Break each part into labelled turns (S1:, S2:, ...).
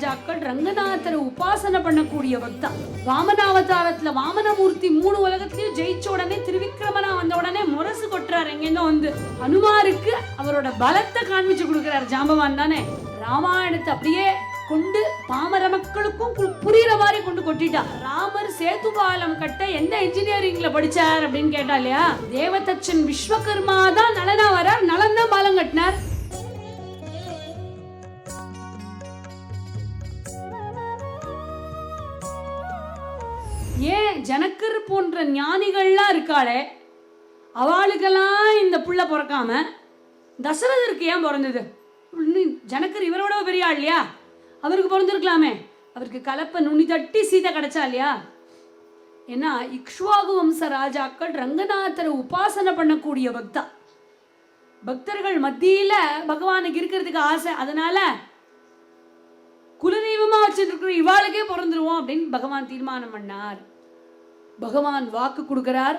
S1: ராஜாக்கள் ரங்கநாதரை உபாசனை பண்ணக்கூடிய தான் வாமனாவதாரத்துல வாமனமூர்த்தி மூணு உலகத்திலயும் ஜெயிச்ச உடனே திருவிக்கிரமனா வந்த உடனே முரசு கொட்டுறாரு. எங்கேருந்தோ வந்து அனுமாருக்கு அவரோட பலத்தை காண்பிச்சு கொடுக்கிறார். ஜாம்பவான் தானே? ராமாயணத்தை அப்படியே கொண்டு பாமர மக்களுக்கும் கு- புரியுற மாதிரி கொண்டு கொட்டிட்டா. ராமர் சேத்து பாலம் கட்ட எந்த இன்ஜினியரிங்ல படிச்சார் அப்படின்னு கேட்டா இல்லையா? தேவதச்சன் விஸ்வகர்மா தான் நலனா வரார். நலன் தான் பாலம் கட்டினார். ஏன் ஜனக்கர் போன்ற ஞானிகள்லாம் இருக்காளே? அவளுக்கெல்லாம் இந்த புள்ள பிறக்காம தசரதருக்கு ஏன் பிறந்தது? ஜனக்கர் இவரோட பெரிய ஆள் இல்லையா? அவருக்கு பிறந்திருக்கலாமே. அவருக்கு கலப்பை நுனி தட்டி சீதை கிடைச்சா இல்லையா? ஏன்னா இக்ஷ்வாகு வம்ச ராஜாக்கள் ரங்கநாதரை உபாசனை பண்ணக்கூடிய பக்தா. பக்தர்கள் மத்தியில் பகவானுக்கு இருக்கிறதுக்கு ஆசை. அதனால குலதெய்வமா வச்சிருக்கிற இவாளுக்கே பிறந்துருவோம் அப்படின்னு பகவான் தீர்மானம் பண்ணார். பகவான் வாக்கு கொடுக்கிறார்.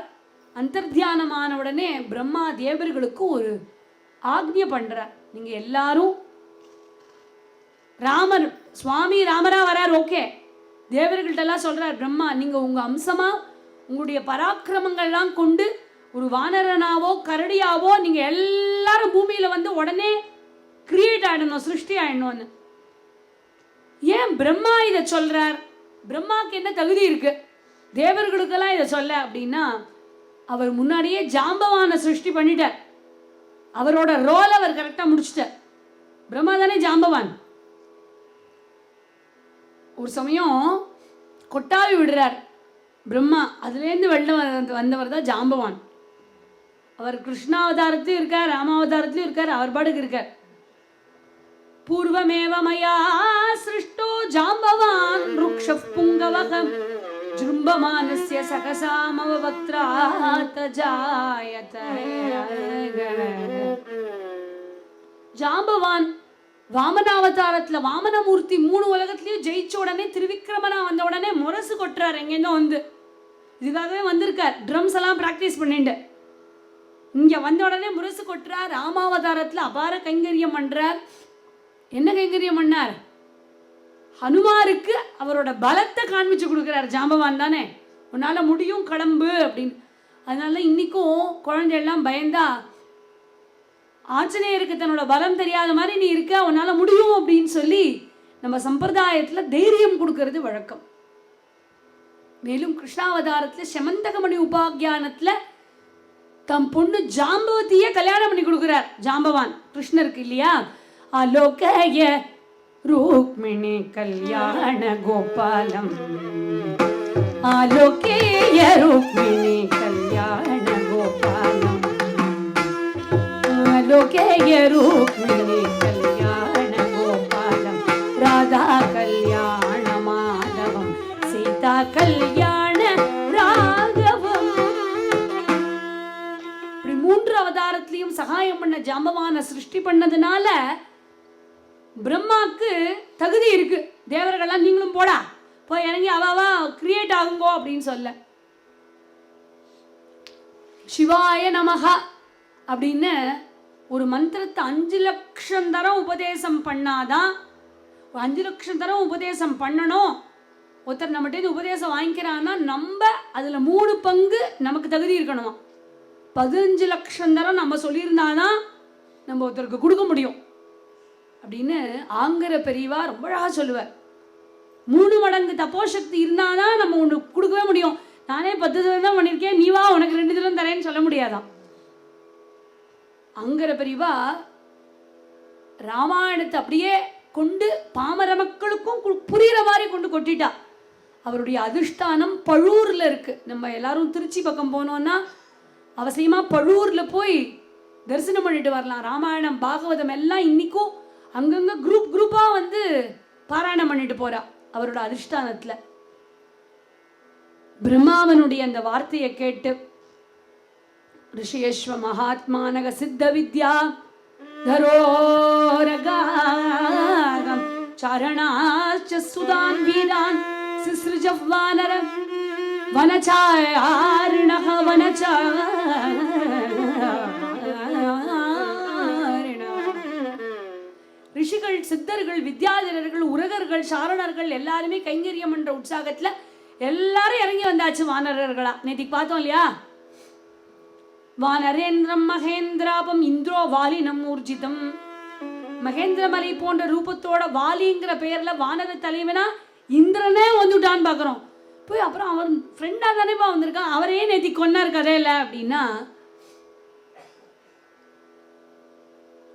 S1: அந்தர்தியானமான உடனே பிரம்மா தேவர்களுக்கு ஒரு ஆக்ஞ பண்ற நீங்க எல்லாரும் ராமர் சுவாமி ராமரா வரார் ஓகே. தேவர்கள்ட்ட எல்லாம் சொல்றார் பிரம்மா நீங்க உங்க அம்சமா உங்களுடைய பராக்கிரமங்கள்லாம் கொண்டு ஒரு வானரனாவோ கரடியாவோ நீங்க எல்லாரும் பூமியில வந்து உடனே கிரியேட் ஆயிடணும் சிருஷ்டி ஆயிடணும்னு. ஏன் பிரம்மா இதை சொல்றார்? பிரம்மாக்கு என்ன தகுதி இருக்கு? தேவர்களுக்கெல்லாம் இதை சொல்ல அப்படின்னா அவர் முன்னாடியே ஜாம்பவான சிருஷ்டி பண்ணிட்டார். அவரோட ரோல் அவர் கரெக்டாக முடிச்சிட்டார். பிரம்மா தானே ஜாம்பவான்? ஒரு சமயம் கொட்டாவி விடுறார். பிரம்மா அதுலேருந்து வெளில வந்த- வந்தவர் தான் ஜாம்பவான். அவர் கிருஷ்ணாவதாரத்திலும் இருக்கார் ராமாவதாரத்திலும் இருக்கார் அவர் பாடுக்கு இருக்கார். பூர்வமேவ மயா சிருஷ்டோ ஜாம்பவான் ருக்ஷ புங்கவகம் ஜும்பமானஸ்ய சகசாமவ வக்ராத ஜாயத ஜாம்பவான் வாமனாவதாரத்துல வாமனமூர்த்தி மூணு உலகத்திலயும் ஜெயிச்ச உடனே திருவிக்கிரமனா வந்த உடனே முரசு கொட்டுறாரு. எங்கேருந்தோ வந்து இதுக்காகவே வந்திருக்கார். ட்ரம்ஸ் எல்லாம் ப்ராக்டிஸ் பண்ணிட்டு. இங்க வந்த உடனே முரசு கொட்டுறார். ராமாவதாரத்துல அபார கைங்கரியம் பண்றார். என்ன கைங்கரியம் பண்ணார்? ஹனுமாருக்கு அவரோட பலத்தை காண்பிச்சு கொடுக்குறார். ஜாம்பவான் தானே. உன்னால் முடியும் கிளம்பு அப்படின்னு. அதனால இன்னைக்கும் குழந்தையெல்லாம் பயந்தா ஆஞ்சநேயருக்கு தன்னோட பலம் தெரியாத மாதிரி நீ இருக்க உன்னால் முடியும் அப்படின்னு சொல்லி நம்ம சம்பிரதாயத்தில் தைரியம் கொடுக்கறது வழக்கம். மேலும் கிருஷ்ணாவதாரத்தில் செமந்தகமணி உபாக்கியானத்தில் தம் பொண்ணு ஜாம்பவத்தியே கல்யாணம் பண்ணி கொடுக்குறார். ஜாம்பவான் கிருஷ்ணருக்கு இல்லையா? அலோகய ருக்மிணி கல்யாண கோபாலம். ஆலோகேய ரூக்மிணி கல்யாண கோபாலம். ஆலோகேய ருக்மிணி கல்யாண கோபாலம். ராதா கல்யாண மாதவம் சீதா கல்யாண ராகவம். இப்படி மூன்று அவதாரத்திலையும் சகாயம் பண்ண ஜாம்பவான சிருஷ்டி பண்ணதுனால பிரம்மாக்கு தகுதி இருக்கு. தேவர்கள்லாம் நீங்களும் போடா. போய் இறங்கி அவாவா கிரியேட் ஆகுங்கோ அப்படின்னு சொல்ல. சிவாய நமகா அப்படின்னு ஒரு மந்திரத்தை அஞ்சு லட்சம் தரம் உபதேசம் பண்ணாதான் ஒரு அஞ்சு லட்சம் தரம் உபதேசம் பண்ணணும். ஒருத்தர் நம்மகிட்ட உபதேசம் வாங்கிக்கிறான்னா நம்ம அதில் மூணு பங்கு நமக்கு தகுதி இருக்கணுமா? பதினஞ்சு லட்சம் தரம் நம்ம சொல்லியிருந்தாதான் நம்ம ஒருத்தருக்கு கொடுக்க முடியும். அப்படின்னு ஆங்கிற பெரியவா ரொம்ப அழகாக சொல்லுவார். மூணு மடங்கு தப்போசக்தி இருந்தாதான் நம்ம ஒன்று கொடுக்கவே முடியும். நானே பத்து தடவை தான் பண்ணியிருக்கேன் நீ வா உனக்கு ரெண்டு தடவை தரேன்னு சொல்ல முடியாதான். அங்கர பெரியவா ராமாயணத்தை அப்படியே கொண்டு பாமர மக்களுக்கும் கு- மாதிரி கொண்டு கொட்டிட்டா. அவருடைய அதிர்ஷ்டானம் பழூரில் இருக்கு. நம்ம எல்லாரும் திருச்சி பக்கம் போனோம்னா அவசியமா பழூரில் போய் தரிசனம் பண்ணிட்டு வரலாம். ராமாயணம் பாகவதம் எல்லாம் இன்னைக்கும் அங்கங்க குரூப் குரூப்பா வந்து பாராயணம் பண்ணிட்டு போறா அவரோட அதிர்ஷ்டானத்தில். பிரம்மாவனுடைய அந்த வார்த்தையை கேட்டு ரிஷியேஸ்வ மகாத்மானக சித்த வித்யா தரோரகாகம் சரணாச்ச சுதான் வீரான் சிசிருஜவ்வானர வனச்சாரிணக வனச்சார ரிஷிகள் சித்தர்கள் வித்யாதிரர்கள் உரகர்கள் சாரணர்கள் எல்லாருமே கைங்கரியம் என்ற உற்சாகத்துல எல்லாரும் இறங்கி வந்தாச்சு வானரர்களா? நேற்றுக்கு பார்த்தோம் இல்லையா? வானரேந்திரம் மகேந்திராபம் இந்திரோ வாலினம் ஊர்ஜிதம். மகேந்திரமலை போன்ற ரூபத்தோட வாலிங்கிற பெயர்ல வானர தலைவனா இந்திரனே வந்துட்டான்னு பார்க்குறோம் போய் அப்புறம் அவர் ஃப்ரெண்டாக தானேப்பா வந்திருக்கான். அவரே நேத்தி கொன்னார் கதையில அப்படின்னா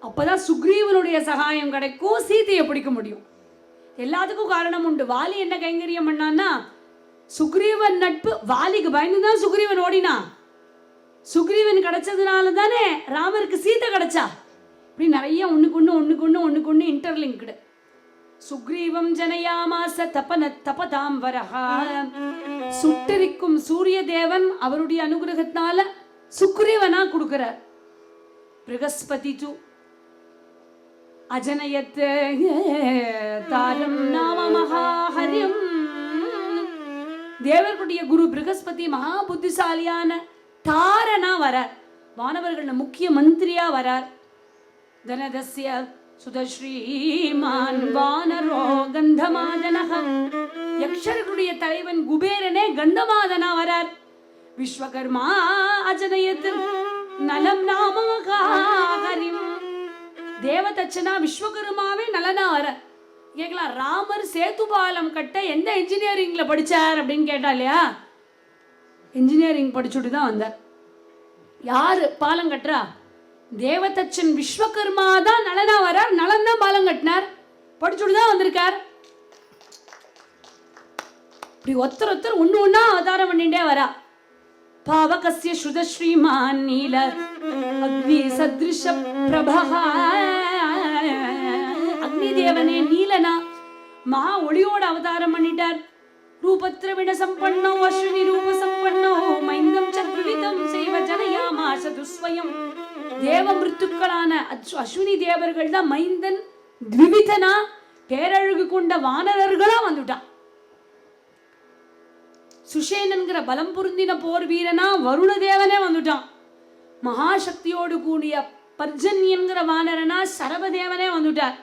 S1: அப்பதான் சுக்ரீவனுடைய சகாயம் கிடைக்கும் சீதையை பிடிக்க முடியும். எல்லாத்துக்கும் காரணம் உண்டு. வாலி என்ன கைங்கரியம் பண்ணான்னா சுக்ரீவன் நட்பு வாலிக்கு பயந்து தான் சுக்ரீவன் ஓடினா. சுக்ரீவன் கிடைச்சதுனால தானே ராமருக்கு சீதை கிடைச்சா. இப்படி நிறைய ஒண்ணுக்கு ஒன்று ஒண்ணுக்கு ஒன்று ஒன்றுக்கு ஒன்று இன்டர்லிங்க்டு சுக்ரீவம் ஜனயாமாச தபன தபதாம் வரஹா. சுட்டரிக்கும் சூரிய தேவன் அவருடைய அனுகிரகத்தினால சுக்ரீவனா கொடுக்கிறார். பிரகஸ்பதி டூ. அஜனயத் தாரம் நாம மகாஹரியம். தேவர்களுடைய குரு பிரகஸ்பதி மகா புத்திசாலியான தாரனா வரார் வானவர்கள முக்கிய மந்திரியா வரார் தனதஸ்ய சுதஸ்ரீமான் வானரோ கந்தமாதனக யக்ஷர்களுடைய தலைவன் குபேரனே கந்தமாதனா வரார். விஸ்வகர்மா அஜனயத்தில் நலம் நாம மகாஹரிம். தேவதச்சனா விஸ்வகர்மாவே நலனா வர கேட்கலாம் ராமர் சேத்து பாலம் கட்ட எந்த இன்ஜினியரிங்ல படிச்சார் அப்படின்னு கேட்டா இல்லையா? இன்ஜினியரிங் படிச்சுட்டு தான் வந்தார். யார் பாலம் கட்டுறா? தேவதச்சன் விஸ்வகர்மா தான் நலனா வரார் நலன் தான் பாலம் கட்டினார். படிச்சுட்டு தான் வந்திருக்கார். இப்படி ஒருத்தர் ஒருத்தர் ஒன்று ஒன்றா அவதாரம் பண்ணிட்டே வரா. பாவகசிய ஸ்ருத ஸ்ரீமான் நீல அக்னி சத்ருஷ பிரபகா அக்னி தேவனே நீலனா. மகா ஒளியோட அவதாரம் பண்ணிட்டார். ரூபத்திர விட சம்பன்னோ அஸ்வினி ரூப சம்பன்னோ மைந்தம் சத்விதம் செய்வ ஜனயாமாச துஸ்வயம். தேவ மிருத்துக்களான அஸ்வினி தேவர்கள் தான் மைந்தன் த்விவிதனா பேரழகு கொண்ட வானரர்களா வந்துட்டான். சுஷேனன்கிற பலம் பொருந்தின போர் வீரனா வருண தேவனே வந்துட்டான். மகாசக்தியோடு கூடிய பர்ஜன்யன்கிற வானரனா சரபதேவனே வந்துட்டார்.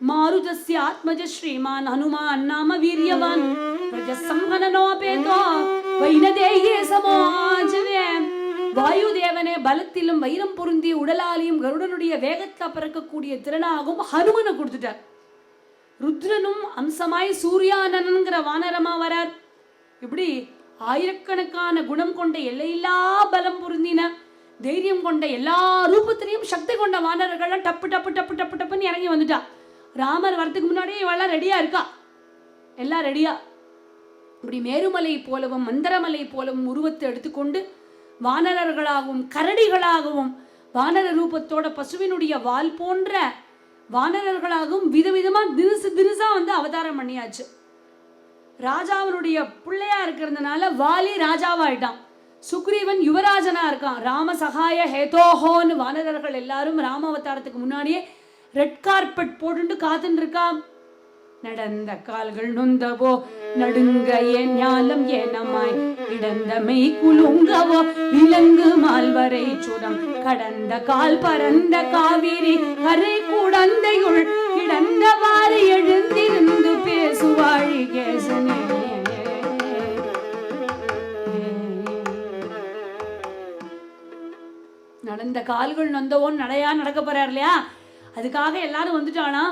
S1: மாருதஸ்ய ஆத்மஜ ஸ்ரீமான் ஹனுமான் நாம வீரியவான் பிரஜசம்ஹனனோபேதோ வைனதேயே சமாஜவே வாயு தேவனே பலத்திலும் வைரம் பொருந்திய உடலாலையும் கருடனுடைய வேகத்தை பிறக்கக்கூடிய திறனாகவும் ஹனுமனை கொடுத்துட்டார் ருத்ரனும் அம்சமாய் சூர்யானனங்கிற வானரமா வரார் இப்படி ஆயிரக்கணக்கான குணம் கொண்ட எல்லையில்லா பலம் பொருந்தின தைரியம் கொண்ட எல்லா ரூபத்திலையும் சக்தி கொண்ட வானர்கள்லாம் டப்பு டப்பு டப்பு டப்பு டப்புன்னு இறங்கி வந்துட்டா ராமர் வரத்துக்கு முன்னாடியே இவெல்லாம் ரெடியா இருக்கா? எல்லாம் ரெடியா இப்படி மேருமலை போலவும் மந்தரமலை போலவும் உருவத்தை எடுத்துக்கொண்டு வானரர்களாகவும் கரடிகளாகவும் வானர ரூபத்தோட பசுவினுடைய வால் போன்ற வானரர்களாகவும் விதவிதமா தினுசு தினுசா வந்து அவதாரம் பண்ணியாச்சு. ராஜாவினுடைய பிள்ளையா இருக்கிறதுனால வாலி ராஜாவாயிட்டான். சுக்ரீவன் யுவராஜனா இருக்கான். ராம சகாய ஹேதோஹோன்னு வானரர்கள் எல்லாரும் ராம அவதாரத்துக்கு முன்னாடியே ரெட் கார்பெட் போட்டுட்டு காத்துன்னு இருக்கான் நடந்த கால்கள் நொந்தவோ நடுங்க ஏன் ஞாலம் ஏனமாய். இடந்த மெய் குலுங்கவோ விலங்கு மால்வரை சுரம் கடந்த கால் பரந்த காவிரி கரை கூடந்தையுள் கிடந்தவாறு எழுந்திருந்து பேசுவாழி கேசனே. நடந்த கால்கள் நொந்தவோன்னு நடையா நடக்க போறார் இல்லையா? அதுக்காக எல்லாரும் வந்துட்டானா?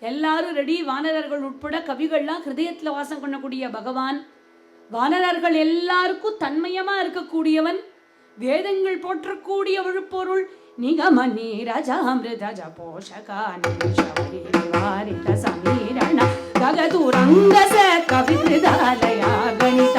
S1: எல்லாரும் ரெடி வானரர்கள் உட்பட கவிகள்லாம் ஹிருதயத்தில் வாசம் பண்ணக்கூடிய பகவான். வானரர்கள் எல்லாருக்கும் தன்மயமா இருக்கக்கூடியவன். வேதங்கள் போற்றக்கூடிய விழுப்பொருள். நிகம நீரஜாமிருதஜ போஷகானிஷாரித சமீரண ககதுரங்கச கவிதாலயா கணித